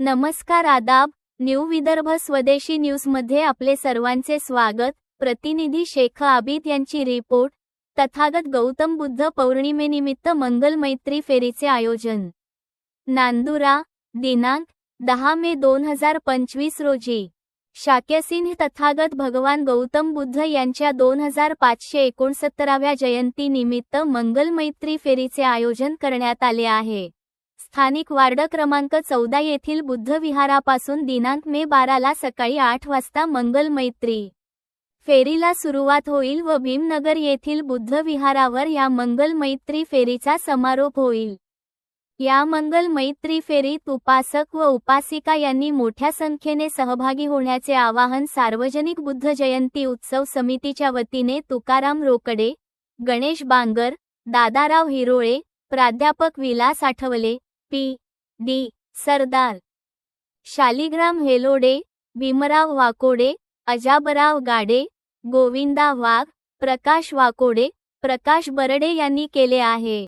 नमस्कार आदाब न्यू विदर्भ स्वदेशी न्यूजमध्ये आपले सर्वांचे स्वागत. प्रतिनिधी शेख आबिद यांची रिपोर्ट. तथागत गौतम बुद्ध पौर्णिमेनिमित्त मंगल मैत्री फेरीचे आयोजन. नांदुरा दिनांक दहा मे दोन हजार पंचवीस रोजी. शाक्यसिंह तथागत भगवान गौतम बुद्ध यांच्या दोन हजार पाचशे एकोणसत्तराव्या जयंतीनिमित्त मंगल मैत्री फेरीचे आयोजन करण्यात आले आहे. स्थानिक वार्ड क्रमांक चौदा येथील बुद्ध विहारापासून दिनांक मे बाराला सकाळी आठ वाजता मंगल मैत्री. फेरीला सुरुवात होईल व भीमनगर येथील बुद्ध विहारावर या मंगल मैत्री फेरीचा समारोप होईल. या मंगल मैत्री फेरीत उपासक व उपासिका यांनी मोठ्या संख्येने सहभागी होण्याचे आवाहन सार्वजनिक बुद्ध जयंती उत्सव समितीच्या वतीने तुकाराम रोकडे गणेश बांगर दादाराव हिरोळे प्राध्यापक विलास आठवले पी डी सरदार. शालिग्राम हेलोडे भीमराव वाकोडे अजाबराव गाडे गोविंदा वाघ प्रकाश वाकोडे प्रकाश बरडे यांनी केले आहे.